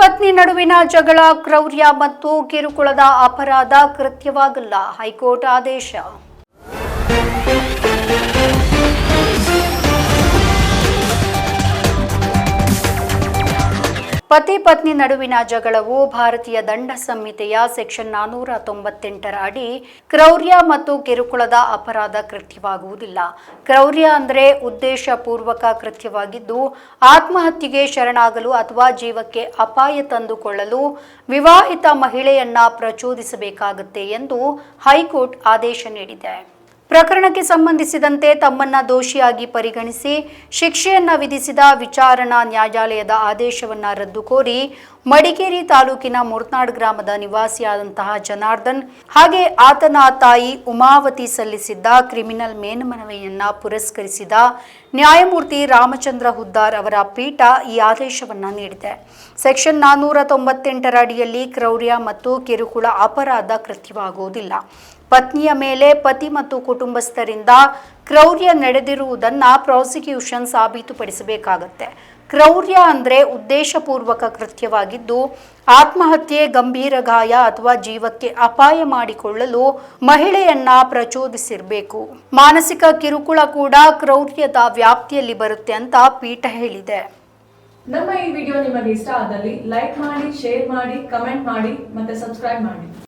ಪತ್ನಿ ನಡುವಿನ ಜಗಳ ಕ್ರೌರ್ಯ ಮತ್ತು ಕಿರುಕುಳದ ಅಪರಾಧ ಕೃತ್ಯವಾಗಲ್ಲ. ಹೈಕೋರ್ಟ್ ಆದೇಶ. ಪತಿ ಪತ್ನಿ ನಡುವಿನ ಜಗಳವು ಭಾರತೀಯ ದಂಡ ಸಂಹಿತೆಯ ಸೆಕ್ಷನ್ ನಾನೂರ ತೊಂಬತ್ತೆಂಟರ ಅಡಿ ಕ್ರೌರ್ಯ ಮತ್ತು ಕಿರುಕುಳದ ಅಪರಾಧ ಕೃತ್ಯವಾಗುವುದಿಲ್ಲ. ಕ್ರೌರ್ಯ ಅಂದರೆ ಉದ್ದೇಶಪೂರ್ವಕ ಕೃತ್ಯವಾಗಿದ್ದು, ಆತ್ಮಹತ್ಯೆಗೆ ಶರಣಾಗಲು ಅಥವಾ ಜೀವಕ್ಕೆ ಅಪಾಯ ತಂದುಕೊಳ್ಳಲು ವಿವಾಹಿತ ಮಹಿಳೆಯನ್ನ ಪ್ರಚೋದಿಸಬೇಕಾಗುತ್ತೆ ಎಂದು ಹೈಕೋರ್ಟ್ ಆದೇಶ ನೀಡಿದೆ. ಪ್ರಕರಣಕ್ಕೆ ಸಂಬಂಧಿಸಿದಂತೆ ತಮ್ಮನ್ನ ದೋಷಿಯಾಗಿ ಪರಿಗಣಿಸಿ ಶಿಕ್ಷೆಯನ್ನ ವಿಧಿಸಿದ ವಿಚಾರಣಾ ನ್ಯಾಯಾಲಯದ ಆದೇಶವನ್ನ ರದ್ದು ಕೋರಿ ಮಡಿಕೇರಿ ತಾಲೂಕಿನ ಮುರ್ನಾಡ್ ಗ್ರಾಮದ ನಿವಾಸಿಯಾದಂತಹ ಜನಾರ್ದನ್ ಹಾಗೆ ಆತನ ತಾಯಿ ಉಮಾವತಿ ಸಲ್ಲಿಸಿದ್ದ ಕ್ರಿಮಿನಲ್ ಮೇಲ್ಮನವಿಯನ್ನ ಪುರಸ್ಕರಿಸಿದ ನ್ಯಾಯಮೂರ್ತಿ ರಾಮಚಂದ್ರ ಹುದ್ದಾರ್ ಅವರ ಪೀಠ ಈ ಆದೇಶವನ್ನ ನೀಡಿದೆ. ಸೆಕ್ಷನ್ ನಾನ್ನೂರ ತೊಂಬತ್ತೆಂಟರ ಅಡಿಯಲ್ಲಿ ಕ್ರೌರ್ಯ ಮತ್ತು ಕಿರುಕುಳ ಅಪರಾಧ ಕೃತ್ಯವಾಗುವುದಿಲ್ಲ. ಪತ್ನಿಯ ಮೇಲೆ ಪತಿ ಮತ್ತು ಕುಟುಂಬಸ್ಥರಿಂದ ಕ್ರೌರ್ಯ ನಡೆದಿರುವುದನ್ನ ಪ್ರಾಸಿಕ್ಯೂಷನ್ ಸಾಬೀತುಪಡಿಸಬೇಕಾಗತ್ತೆ. ಕ್ರೌರ್ಯ ಅಂದರೆ ಉದ್ದೇಶಪೂರ್ವಕ ಕೃತ್ಯವಾಗಿದ್ದು, ಆತ್ಮಹತ್ಯೆ, ಗಂಭೀರ ಗಾಯ ಅಥವಾ ಜೀವಕ್ಕೆ ಅಪಾಯ ಮಾಡಿಕೊಳ್ಳಲು ಮಹಿಳೆಯನ್ನ ಪ್ರಚೋದಿಸಿರಬೇಕು. ಮಾನಸಿಕ ಕಿರುಕುಳ ಕೂಡ ಕ್ರೌರ್ಯದ ವ್ಯಾಪ್ತಿಯಲ್ಲಿ ಬರುತ್ತೆ ಅಂತ ಪೀಠ ಹೇಳಿದೆ. ನಮ್ಮ ಈ ವಿಡಿಯೋ ನಿಮಗೆ ಇಷ್ಟ ಆದಲ್ಲಿ ಲೈಕ್ ಮಾಡಿ, ಶೇರ್ ಮಾಡಿ, ಕಮೆಂಟ್ ಮಾಡಿ ಮತ್ತೆ ಸಬ್ಸ್ಕ್ರೈಬ್ ಮಾಡಿ.